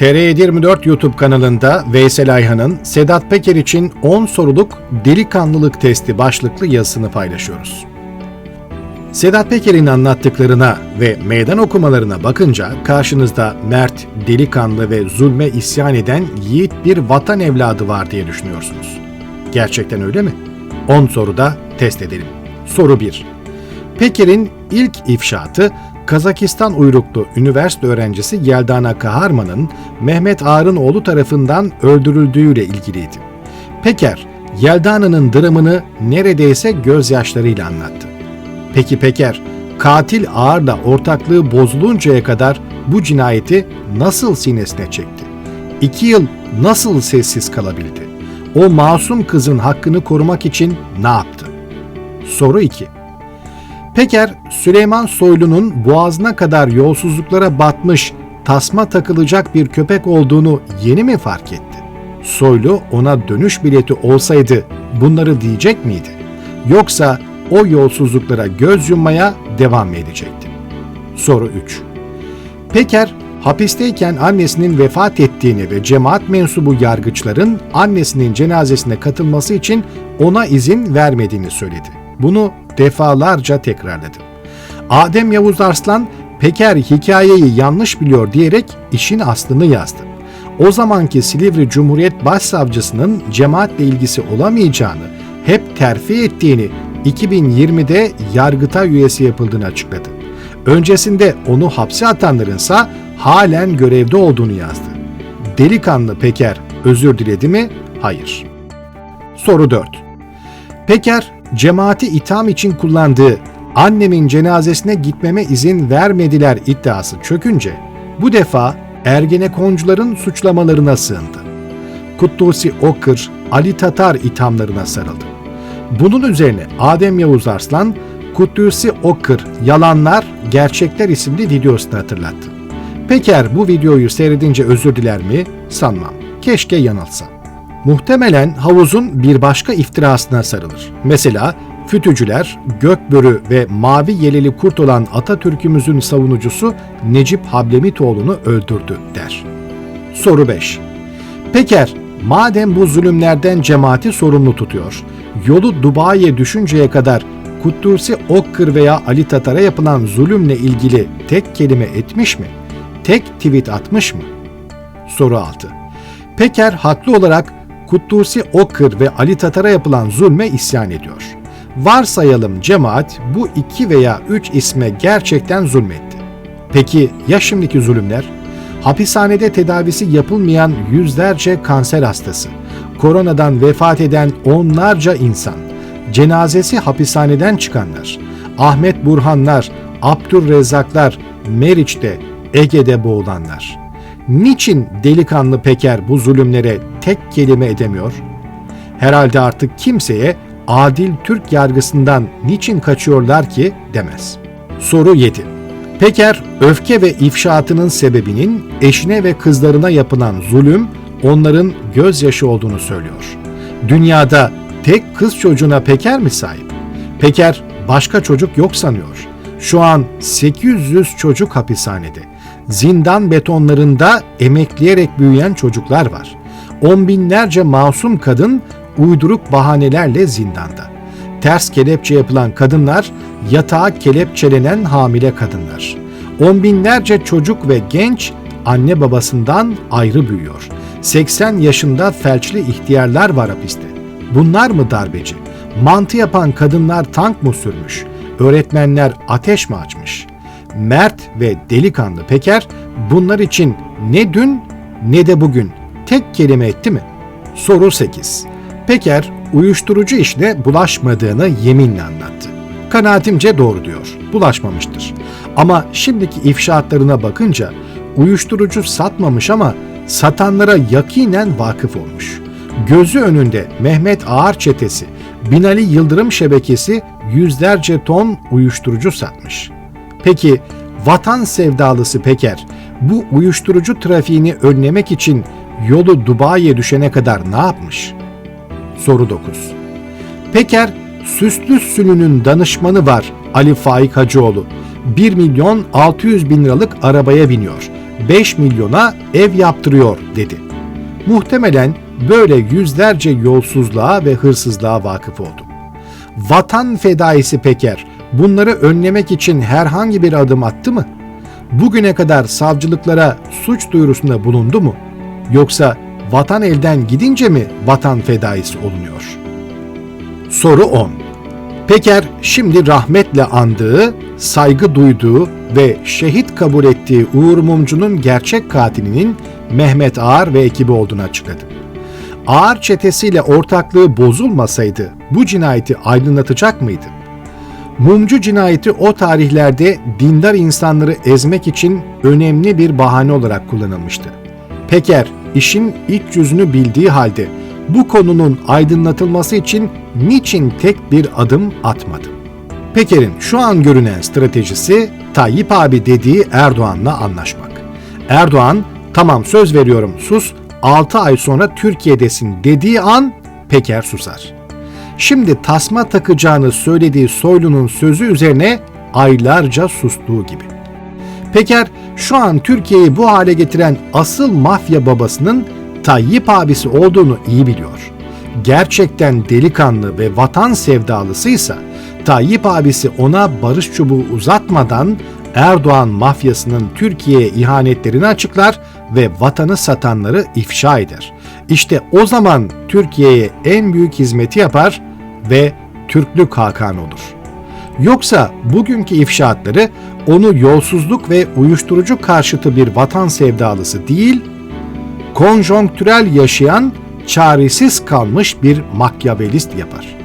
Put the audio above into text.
TR24 YouTube kanalında Veysel Ayhan'ın Sedat Peker için 10 soruluk delikanlılık testi başlıklı yazısını paylaşıyoruz. Sedat Peker'in anlattıklarına ve meydan okumalarına bakınca karşınızda mert, delikanlı ve zulme isyan eden yiğit bir vatan evladı var diye düşünüyorsunuz. Gerçekten öyle mi? 10 soruda test edelim. Soru 1. Peker'in ilk ifşaatı Kazakistan uyruklu üniversite öğrencisi Yeldana Kaharman'ın Mehmet Ağar'ın oğlu tarafından öldürüldüğüyle ilgiliydi. Peker, Yeldana'nın dramını neredeyse gözyaşlarıyla anlattı. Peki Peker, katil Ağar'la ortaklığı bozuluncaya kadar bu cinayeti nasıl sinesine çekti? İki yıl nasıl sessiz kalabildi? O masum kızın hakkını korumak için ne yaptı? Soru 2. Peker, Süleyman Soylu'nun boğazına kadar yolsuzluklara batmış, tasma takılacak bir köpek olduğunu yeni mi fark etti? Soylu ona dönüş bileti olsaydı bunları diyecek miydi? Yoksa o yolsuzluklara göz yummaya devam mı edecekti? Soru 3. Peker, hapisteyken annesinin vefat ettiğini ve cemaat mensubu yargıçların annesinin cenazesine katılması için ona izin vermediğini söyledi. Bunu defalarca tekrarladı. Adem Yavuz Arslan, Peker hikayeyi yanlış biliyor diyerek işin aslını yazdı. O zamanki Silivri Cumhuriyet Başsavcısının cemaatle ilgisi olamayacağını, hep terfi ettiğini 2020'de Yargıtay üyesi yapıldığını açıkladı. Öncesinde onu hapse atanlarınsa halen görevde olduğunu yazdı. Delikanlı Peker özür diledi mi? Hayır. Soru 4. Peker, cemaati itham için kullandığı annemin cenazesine gitmeme izin vermediler iddiası çökünce bu defa Ergenekoncuların suçlamalarına sığındı. Kutlusi Okır, Ali Tatar ithamlarına sarıldı. Bunun üzerine Adem Yavuz Arslan, Kutlusi Okır, Yalanlar, Gerçekler isimli videosunu hatırlattı. Peker bu videoyu seyredince özür diler mi? Sanmam. Keşke yanılsa. Muhtemelen havuzun bir başka iftirasına sarılır. Mesela fütücüler, gökbörü ve mavi yeleli kurt olan Atatürk'ümüzün savunucusu Necip Hablemitoğlu'nu öldürdü der. Soru 5. Peker, madem bu zulümlerden cemaati sorumlu tutuyor, yolu Dubai'ye düşünceye kadar Kutlusi Okkır veya Ali Tatar'a yapılan zulümle ilgili tek kelime etmiş mi? Tek tweet atmış mı? Soru 6. Peker haklı olarak Kutlusi Okkır ve Ali Tatar'a yapılan zulme isyan ediyor. Varsayalım cemaat bu iki veya üç isme gerçekten zulmetti. Peki ya şimdiki zulümler? Hapishanede tedavisi yapılmayan yüzlerce kanser hastası, koronadan vefat eden onlarca insan, cenazesi hapishaneden çıkanlar, Ahmet Burhanlar, Abdurrezzaklar, Meriç'te, Ege'de boğulanlar. Niçin delikanlı Peker bu zulümlere tek kelime edemiyor? Herhalde artık kimseye adil Türk yargısından niçin kaçıyorlar ki demez. Soru 7. Peker, öfke ve ifşaatının sebebinin eşine ve kızlarına yapılan zulüm, onların gözyaşı olduğunu söylüyor. Dünyada tek kız çocuğuna Peker mi sahip? Peker başka çocuk yok sanıyor. Şu an 800 çocuk hapishanede. Zindan betonlarında emekleyerek büyüyen çocuklar var. On binlerce masum kadın uyduruk bahanelerle zindanda. Ters kelepçe yapılan kadınlar, yatağa kelepçelenen hamile kadınlar. On binlerce çocuk ve genç anne babasından ayrı büyüyor. 80 yaşında felçli ihtiyarlar var hapiste. Bunlar mı darbeci? Mantı yapan kadınlar tank mı sürmüş? Öğretmenler ateş mi açmış? Mert ve delikanlı Peker bunlar için ne dün ne de bugün tek kelime etti mi? Soru 8. Peker uyuşturucu işine bulaşmadığını yeminle anlattı. Kanaatimce doğru diyor. Bulaşmamıştır. Ama şimdiki ifşaatlarına bakınca uyuşturucu satmamış ama satanlara yakinen vakıf olmuş. Gözü önünde Mehmet Ağar çetesi, Binali Yıldırım şebekesi yüzlerce ton uyuşturucu satmış. Peki vatan sevdalısı Peker bu uyuşturucu trafiğini önlemek için yolu Dubai'ye düşene kadar ne yapmış? Soru 9. Peker, Süslü Sülü'nün danışmanı var Ali Faik Hacıoğlu. 1 milyon 600 bin liralık arabaya biniyor. 5 milyona ev yaptırıyor dedi. Muhtemelen böyle yüzlerce yolsuzluğa ve hırsızlığa vakıf oldum. Vatan fedaisi Peker bunları önlemek için herhangi bir adım attı mı? Bugüne kadar savcılıklara suç duyurusunda bulundu mu? Yoksa vatan elden gidince mi vatan fedaisi olunuyor? Soru 10. Peker şimdi rahmetle andığı, saygı duyduğu ve şehit kabul ettiği Uğur Mumcu'nun gerçek katilinin Mehmet Ağar ve ekibi olduğunu açıkladı. Ağar çetesiyle ortaklığı bozulmasaydı bu cinayeti aydınlatacak mıydı? Mumcu cinayeti o tarihlerde dindar insanları ezmek için önemli bir bahane olarak kullanılmıştı. Peker işin iç yüzünü bildiği halde bu konunun aydınlatılması için niçin tek bir adım atmadı? Peker'in şu an görünen stratejisi Tayyip abi dediği Erdoğan'la anlaşmak. Erdoğan tamam söz veriyorum sus 6 ay sonra Türkiye'desin dediği an Peker susar. Şimdi tasma takacağını söylediği Soylu'nun sözü üzerine aylarca sustuğu gibi. Peker şu an Türkiye'yi bu hale getiren asıl mafya babasının Tayyip abisi olduğunu iyi biliyor. Gerçekten delikanlı ve vatan sevdalısıysa Tayyip abisi ona barış çubuğu uzatmadan Erdoğan mafyasının Türkiye'ye ihanetlerini açıklar ve vatanı satanları ifşa eder. İşte o zaman Türkiye'ye en büyük hizmeti yapar ve Türklük Hakan olur. Yoksa bugünkü ifşaatları onu yolsuzluk ve uyuşturucu karşıtı bir vatan sevdalısı değil, konjonktürel yaşayan, çaresiz kalmış bir makyavelist yapar.